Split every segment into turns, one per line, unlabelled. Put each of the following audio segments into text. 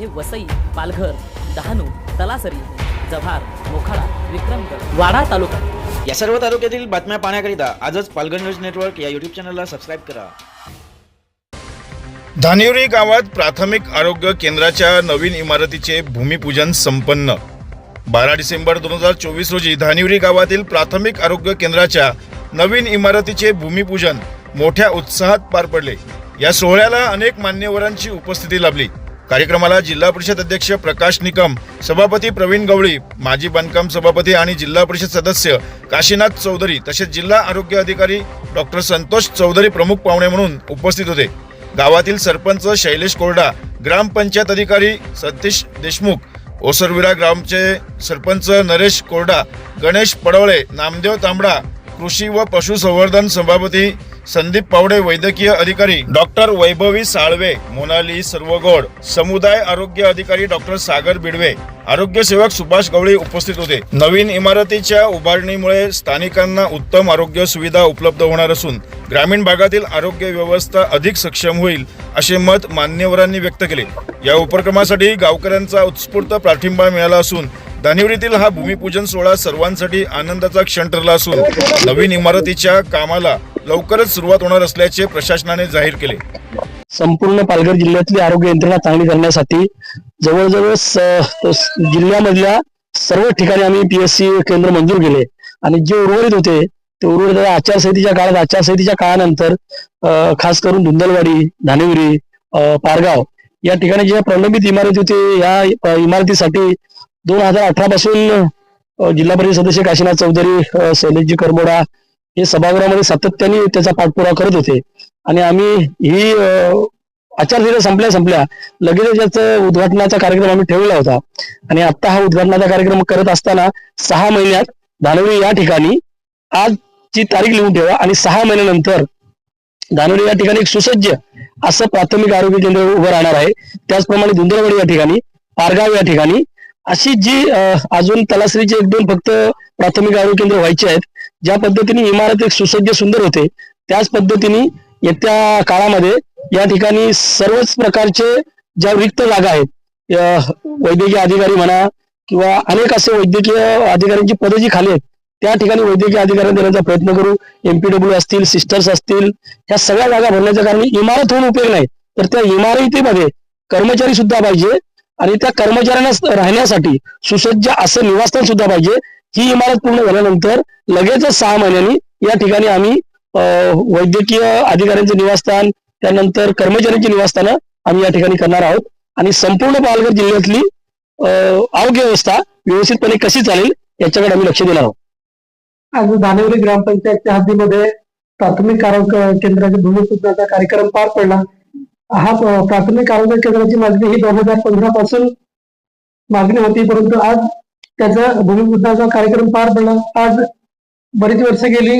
हे वसई पालघर डहाणू तलासरी जव्हार मोखाडा विक्रमगड वाडा तालुका.
या सर्व तालुक्यातील बातम्या पाहण्याकरिता आजच पालघर न्यूज नेटवर्क या यूट्यूब चॅनलला सबस्क्राईब करा.
धानिवरी गावात प्राथमिक आरोग्य केंद्राच्या नवीन इमारतीचे भूमिपूजन संपन्न. बारा डिसेंबर दोन हजार चोवीस रोजी धानिवरी गावातील प्राथमिक आरोग्य केंद्राच्या नवीन इमारतीचे भूमिपूजन मोठ्या उत्साहात पार पडले. या सोहळ्याला अनेक मान्यवरांची उपस्थिती लाभली. कार्यक्रमाला जिल्हा परिषद अध्यक्ष प्रकाश निकम सभापती प्रवीण गवळी माजी बांधकाम सभापती आणि जिल्हा परिषद सदस्य काशीनाथ चौधरी तसेच जिल्हा आरोग्य अधिकारी डॉक्टर संतोष चौधरी प्रमुख पाहुणे म्हणून उपस्थित होते. गावातील सरपंच शैलेश कोरडा ग्रामपंचायत अधिकारी सतीश देशमुख ओसरविरा ग्रामचे सरपंच नरेश कोरडा गणेश पडवळे नामदेव तांबडा कृषी व पशुसंवर्धन सभापती संदीप पावडे वैद्यकीय अधिकारी. डॉक्टर वैभवी साळवे मोनाली सर्वगोड. समुदाय आरोग्य अधिकारी डॉक्टर सागर बिडवे. आरोग्य सेवक सुभाष गवळी उपस्थित होते. नवीन इमारतीच्या उभारणीमुळे स्थानिकांना उत्तम आरोग्य सुविधा उपलब्ध होणार असून ग्रामीण भागातील आरोग्य व्यवस्था अधिक सक्षम होईल असे मत मान्यवरांनी व्यक्त केले. या उपक्रमासाठी गावकऱ्यांचा उत्स्फूर्त पाठिंबा मिळाला असून दानिवरीतील हा भूमिपूजन सोहळा सर्वांसाठी आनंदाचा क्षण ठरला असून नवीन इमारतीच्या कामाला लवकरच सुरुवात होणार असल्याचे प्रशासनाने जाहीर केले.
संपूर्ण पालघर जिल्ह्यातली आरोग्य यंत्रणा चांगली करण्यासाठी जवळजवळ जिल्ह्यामधल्या सर्व ठिकाणी आम्ही पीएससी केंद्र मंजूर केले. आणि जे उर्वरित होते ते उर्वरित आचारसंहितेच्या काळात. आचारसंहितेच्या काळानंतर खास करून धुंदलवाडी धानेवरी पारगाव या ठिकाणी ज्या प्रलंबित इमारती होते या इमारतीसाठी दोन हजार अठरा पासून जिल्हा परिषद सदस्य काशीनाथ चौधरी शैलेशजी करबोडा हे सभागृहामध्ये सातत्याने त्याचा पाठपुरावा करत होते. आणि आम्ही ही आचारसंहिता संपल्या संपल्या लगेच याचं उद्घाटनाचा कार्यक्रम आम्ही ठेवला होता. आणि आता हा उद्घाटनाचा कार्यक्रम करत असताना सहा महिन्यात दानवली या ठिकाणी आजची तारीख लिहून ठेवा आणि सहा महिन्यानंतर दानवली या ठिकाणी एक सुसज्ज असं प्राथमिक आरोग्य केंद्र उभं राहणार आहे. त्याचप्रमाणे धुंदरवाडी या ठिकाणी पारगाव या ठिकाणी अशी जी अजून तलासरीचे एक दोन फक्त प्राथमिक आरोग्य केंद्र व्हायचे आहेत ज्या पद्धतीने इमारत एक सुसज्ज सुंदर होते त्याच पद्धतीने येत्या काळामध्ये या ठिकाणी सर्वच प्रकारचे ज्या रिक्त जागा आहेत वैद्यकीय अधिकारी म्हणा किंवा अनेक असे वैद्यकीय अधिकाऱ्यांची पदं जी खाली आहेत त्या ठिकाणी वैद्यकीय अधिकाऱ्यांना देण्याचा प्रयत्न करू एमपीडब्ल्यू असतील सिस्टर्स असतील ह्या सगळ्या जागा भरण्याच्या कारण इमारत होऊन उपयोग नाही. तर त्या इमारतीमध्ये कर्मचारी सुद्धा पाहिजे आणि त्या कर्मचाऱ्यांना राहण्यासाठी सुसज्ज असं निवासस्थान सुद्धा पाहिजे. ही इमारत पूर्ण झाल्यानंतर लगेचच सहा महिन्यांनी या ठिकाणी आम्ही वैद्यकीय अधिकाऱ्यांचे निवासस्थान त्यानंतर कर्मचाऱ्यांची निवासस्थानं आम्ही या ठिकाणी करणार आहोत. आणि संपूर्ण पालघर जिल्ह्यातली आरोग्य व्यवस्था व्यवस्थितपणे कशी चालेल याच्याकडे आम्ही लक्ष देणार आहोत.
आज दानेवली ग्रामपंचायतच्या हद्दीमध्ये प्राथमिक आरोग्य केंद्राच्या भूमिपूजनाचा कार्यक्रम पार पडला. हा प्राथमिक आरोग्य केंद्राची मागणी ही दोन हजार पंधरा पासून मागणी होती परंतु आज त्याचा भूमिपूजनाचा कार्यक्रम पार पडला. आज बरीच वर्ष गेली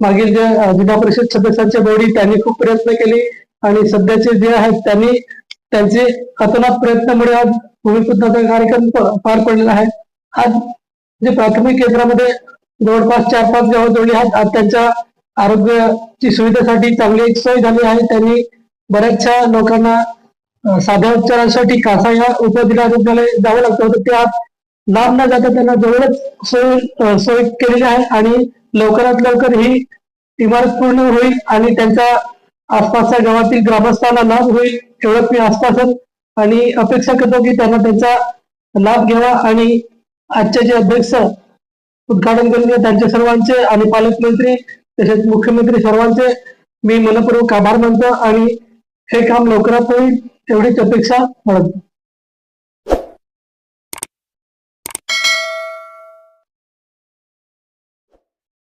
मागील जे जिल्हा परिषद सदस्यांच्या बॉडी त्यांनी खूप प्रयत्न केले आणि सध्याचे जे आहेत त्यांनी त्यांचे अतोनात प्रयत्नामुळे आज भूमिपूजनाचा कार्यक्रम पार पडलेला आहे. आज जे प्राथमिक केंद्रामध्ये जवळपास चार पाच गावं जोडली आहेत आज त्यांच्या आरोग्याची सुविधेसाठी चांगली एक सोय झाली आहे. त्यांनी बऱ्याचशा लोकांना साध्या उपचारांसाठी कासा या उपजिल्हा रुग्णालय जावं लागतं होतं. त्या लांब न जाता त्यांना जवळच सोय सोय केलेली आहे आणि लवकरात लवकर ही इमारत पूर्ण होईल आणि त्यांच्या आसपासच्या गावातील ग्रामस्थांना लाभ होईल एवढंच मी आश्वासन आणि अपेक्षा करतो की त्यांना त्यांचा लाभ घ्यावा आणि आजचे जे अध्यक्ष उद्घाटन केले त्यांचे सर्वांचे आणि पालकमंत्री तसेच मुख्यमंत्री सर्वांचे मी मनपूर्वक आभार मानतो आणि हे काम लवकरात होईल तेवढीच अपेक्षा बाळगतो.